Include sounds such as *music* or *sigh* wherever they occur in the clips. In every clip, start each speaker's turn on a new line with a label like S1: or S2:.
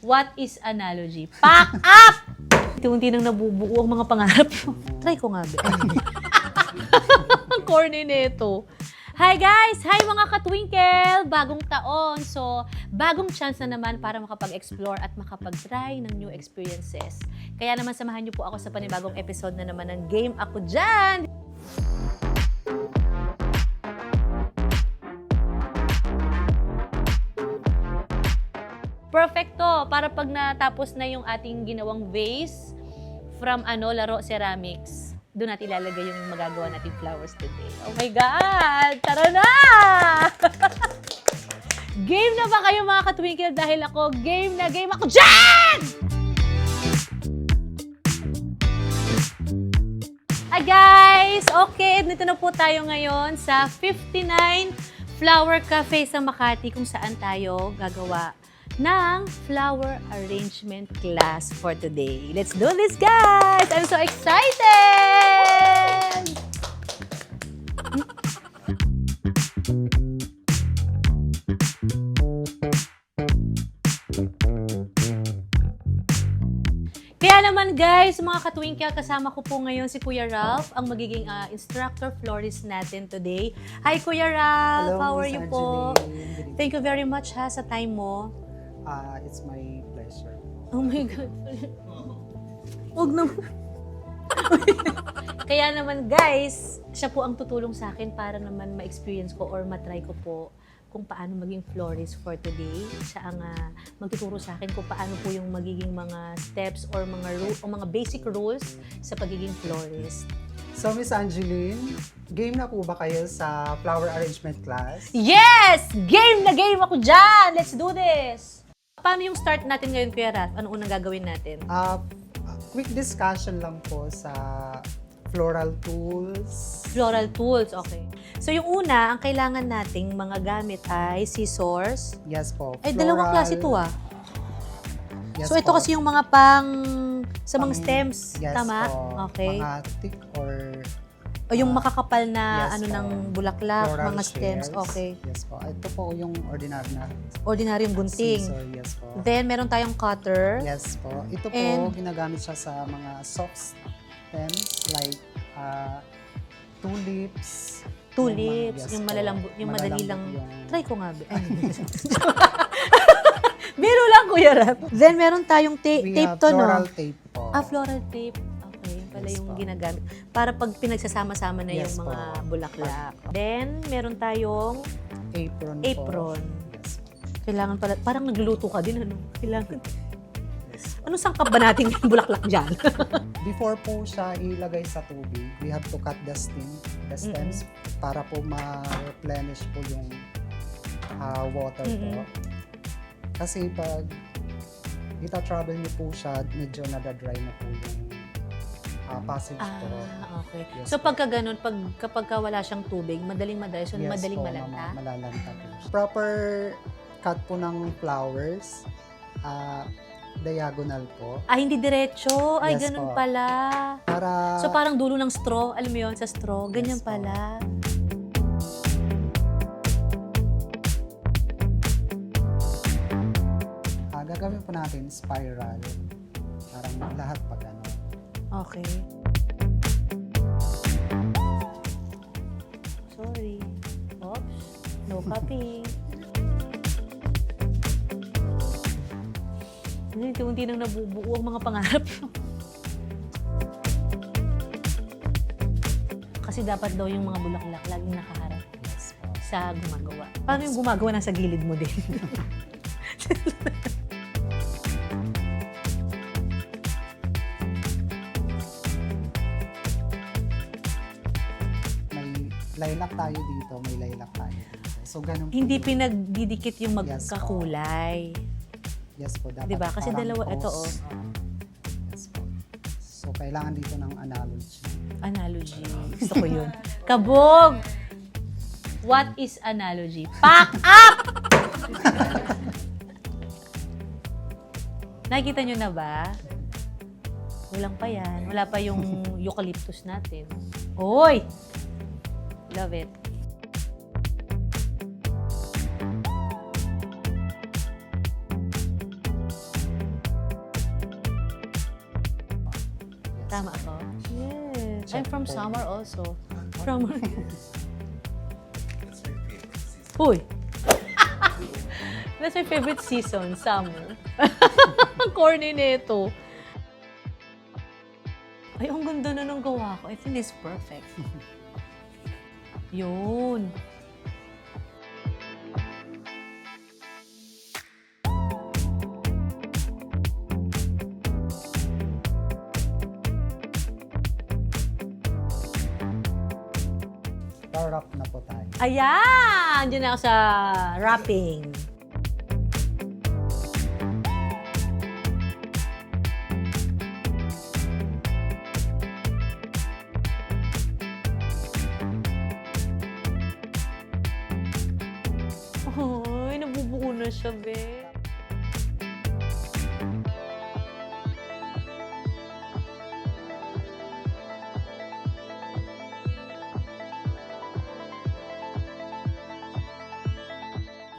S1: What is analogy? Pack up! Unti-unti nang nabubuo ang mga pangarap. Try ko nga, be. *laughs* Ang corny nito. Hi guys! Hi mga katwinkle! Bagong taon. So, bagong chance na naman para makapag-explore at makapag-try ng new experiences. Kaya naman samahan niyo po ako sa panibagong episode na naman ng Game Ako Dyan! Perfecto! Para pag natapos na yung ating ginawang vase from ano, Laro Ceramics, doon natin ilalagay yung magagawa nating flowers today. Oh my God! Tara na! *laughs* game na ba kayo mga katwinkle? Dahil ako, game na game ako dyan! Hi guys! Okay, dito na po tayo ngayon sa 59 Flower Cafe sa Makati kung saan tayo gagawa ng flower arrangement class for today. Let's do this, guys! I'm so excited! Kaya naman guys, mga katwinkle, kasama ko po ngayon si Kuya Ralph, ang magiging ah, instructor florist natin today. Hi Kuya Ralph, how are
S2: Miss
S1: you po?
S2: Angeline. Evening.
S1: Thank you very much ha sa time mo.
S2: Ah, it's my pleasure.
S1: Oh my God. *laughs* Huwag na. *laughs* Kaya naman guys, siya po ang tutulong sa akin para naman ma-experience ko or matry ko po kung paano maging florist for today. Siya ang ah, magtuturo sa akin kung paano po yung magiging mga steps or mga ru- o mga basic rules sa pagiging florist.
S2: So, Miss Angeline, game na po ba kayo sa flower arrangement class?
S1: Yes! Game na game ako dyan! Let's do this! Paano yung start natin ngayon, Kuya Ralph? Ano unang gagawin natin?
S2: Ah, quick discussion lang po sa floral tools.
S1: Floral tools, okay. So yung una, ang kailangan nating mga gamit ay scissors.
S2: Yes po.
S1: Ay, dalawang
S2: floral-
S1: klase ito ah.
S2: Yes
S1: so ito
S2: po.
S1: kasi yung mga pang sa mga
S2: Pang-
S1: stems,
S2: yes
S1: tama?
S2: po.
S1: Okay.
S2: Mga thick or
S1: o yung makakapal na
S2: Yes
S1: ano
S2: po.
S1: ng bulaklak,
S2: floral
S1: mga stems,
S2: shares.
S1: okay.
S2: Yes po. Ito po yung ordinary na
S1: Ordinaryong gunting.
S2: scissor. Yes po.
S1: Then meron tayong cutter.
S2: Yes po. Ito po,
S1: And-
S2: ginagamit siya sa mga soft stems like uh, tulips.
S1: Tulips, yung
S2: po.
S1: malalambo- yung madali
S2: Malalambot
S1: lang-
S2: yung-
S1: Try ko nga. be. Ay, *laughs* Biro lang, Kuya Rap. Then meron tayong ta- tape to, no?
S2: floral tape po.
S1: Ah, floral tape. Pala
S2: Yes
S1: yung
S2: po.
S1: ginagamit. Para pag pinagsasama-sama na
S2: Yes
S1: yung mga
S2: po.
S1: bulaklak. Then, meron tayong
S2: apron po.
S1: apron.
S2: Yes.
S1: Kailangan pala, parang nagluluto ka din, ano? Kailangan.
S2: yes.
S1: Ano sangkap ba natin yung bulaklak dyan? *laughs*
S2: Before po siya ilagay sa tubig, we have to cut the stem, the stems para po ma-replenish po yung ah, water po.
S1: Mm-mm.
S2: Kasi pag ita-travel niyo po siya, medyo nadadry na po yung ah, passage po.
S1: ah, okay.
S2: Yes
S1: So,
S2: po.
S1: pagka ganun, pag, kapag ka wala siyang tubig, madaling madali. So,
S2: Yes
S1: madaling
S2: po,
S1: malanta.
S2: mama- malalanta po. Proper cut po ng flowers, ah, diagonal po.
S1: Ah, hindi diretso. Ay,
S2: Yes
S1: ganun
S2: po.
S1: pala.
S2: Para
S1: So, parang dulo ng straw. Alam mo yun, sa straw. Ganyan
S2: Yes po.
S1: pala.
S2: ah, gagawin po natin spiral. Parang lahat pag ano.
S1: Okay. Sorry. Oops. No *laughs* copying. Unti-unti nang nabubuo ang mga pangarap. *laughs* Kasi dapat daw yung mga bulaklak laging nakaharap sa gumagawa. Paano yung gumagawa nasa gilid mo din? *laughs*
S2: tayo dito, may lilac tayo dito. So, ganun po
S1: Hindi
S2: yun.
S1: pinagdidikit yung
S2: Yes po.
S1: magkakulay.
S2: Yes po, dapat
S1: Diba? Kasi
S2: parang
S1: dalawa, ito
S2: cross.
S1: oh.
S2: Yes po. So, kailangan dito ng analogy.
S1: Analogy. Gusto ko yun. Kabog! What is analogy? Pack up! *laughs* Nakikita nyo na ba? Walang pa yan. Wala pa yung eucalyptus natin. Hoy! Love it. Tama ako? Yes. I'm from Samar also. *laughs* From... Uy! That's my favorite season, summer. *laughs* *laughs* Corny nito. Ay, ang ganda na nung gawa ko. I think it's perfect. Yun.
S2: Wrap na po tayo.
S1: Ayan! Diyan na ako sa wrapping. Na siya, be.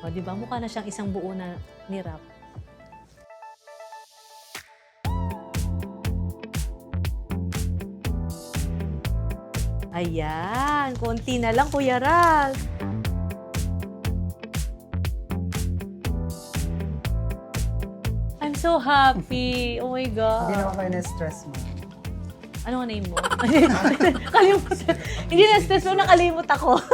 S1: O, di ba? Mukha na siyang isang buo na ni Rap. Ayan, konti na lang, Kuya Ral. So happy. Oh my God.
S2: Hindi naman kayo na-stress mo.
S1: Ano ang name mo? *laughs* Kalimutan. Hindi na stress mo, nakalimut ako. *laughs*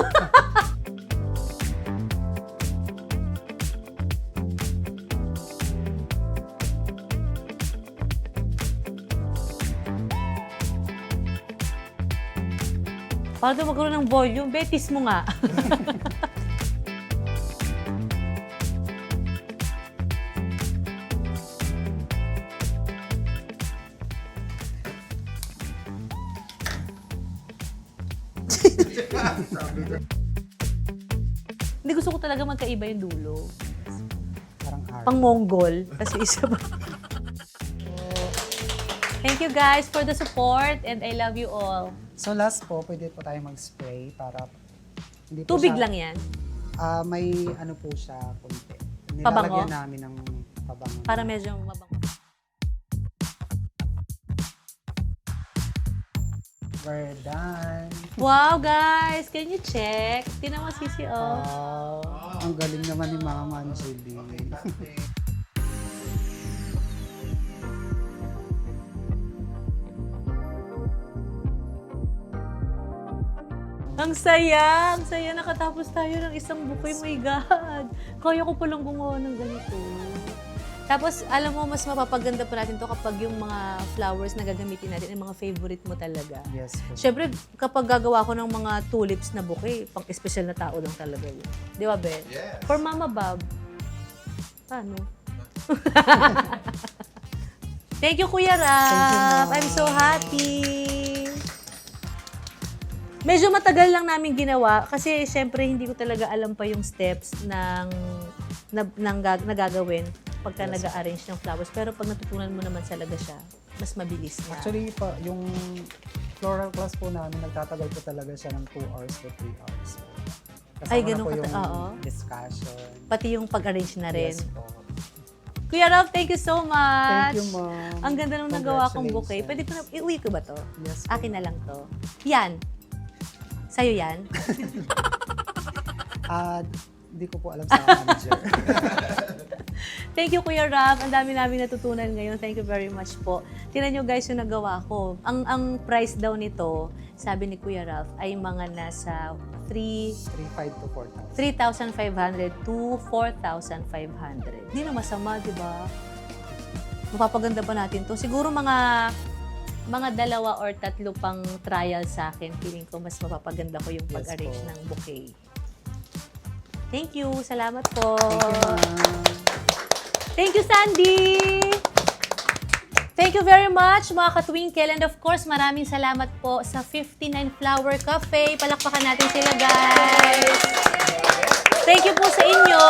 S1: Para daw magkaroon ng volume, betis mo nga. *laughs* Hindi gusto ko talaga magkaiba yung dulo.
S2: Parang hard.
S1: Pang Mongol. Kasi isa ba? Thank you guys for the support and I love you all.
S2: So last po, pwede po tayo mag-spray para hindi po
S1: Tubig
S2: siya-
S1: lang yan.
S2: Ah, may ano po siya, konti.
S1: Pabango?
S2: Nilalagyan namin ng pabango.
S1: Para medyo mabango.
S2: We're done.
S1: Wow guys! Can you check? Tinan mo sisi oh.
S2: Wow. Ang galing naman ni Mama Angeli. *laughs*
S1: Ang saya! Ang saya! Nakatapos tayo ng isang bukoy. My God! Kaya ko palang gumawa ng ganito. Tapos, alam mo, mas mapapaganda pa natin to kapag yung mga flowers na gagamitin natin, yung mga favorite mo talaga.
S2: Yes po.
S1: Siyempre, kapag gagawa ko ng mga tulips na bouquet, pang espesyal na tao lang talaga yun. Di ba, Be?
S3: Yes.
S1: For Mama Bob, paano? *laughs* Thank you, Kuya Rap.
S2: Thank you, Ma'am.
S1: I'm so happy. Medyo matagal lang namin ginawa kasi syempre hindi ko talaga alam pa yung steps ng, na, ng gag- na gagawin pagka
S2: Yes.
S1: nag-arrange ng flowers. Pero pag natutunan mo naman talaga siya, mas mabilis na.
S2: Actually, pa, yung floral class po namin, nagtatagal po talaga siya ng 2 hours to 3 hours. Kasama
S1: Ay,
S2: na
S1: ganun
S2: po
S1: kata-
S2: yung
S1: oo.
S2: discussion.
S1: Pati yung pag-arrange na rin.
S2: Yes po.
S1: Kuya Rob, thank you so much.
S2: Thank you, ma'am.
S1: Ang ganda nung nagawa kong bouquet. Pwede na, iuwi ko ba to?
S2: Yes po.
S1: Akin na lang to. Yan. Sa'yo yan? *laughs*
S2: Ah, hindi ko po alam sa manager. *laughs*
S1: Thank you, Kuya Rob. Ang dami namin natutunan ngayon. Thank you very much po. Tingnan nyo guys yung nagawa ko. Ang ang price daw nito, sabi ni Kuya Ralph, ay mga nasa 3
S2: 3,500 to 4,000.
S1: 3,500 to 4,500. Hindi na masama, di ba? Mapapaganda pa natin to. Siguro mga mga dalawa or tatlo pang trial sa akin. Feeling ko mas mapapaganda ko yung
S2: Yes
S1: pag-arrange
S2: po.
S1: ng bouquet. Thank you. Salamat po.
S2: Thank you.
S1: Thank you, Sandy! Thank you very much, mga katwinkle. And of course, maraming salamat po sa 59 Flower Cafe. Palakpakan natin sila, guys! Thank you po sa inyo.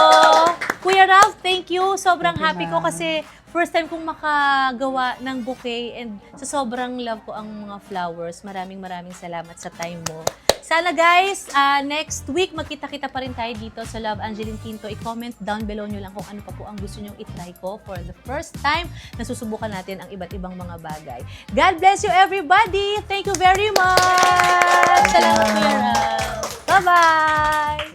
S1: Kuya Ralph, thank you. Sobrang happy ko kasi first time kong makagawa ng bouquet and sa sobrang love ko ang mga flowers. Maraming maraming salamat sa time mo. Sana guys, ah, next week magkita-kita pa rin tayo dito sa Love Angeline Quinto. I-comment down below nyo lang kung ano pa po ang gusto nyong itry ko for the first time na susubukan natin ang iba't ibang mga bagay. God bless you everybody! Thank you very much! Salamat, Ram. Bye-bye!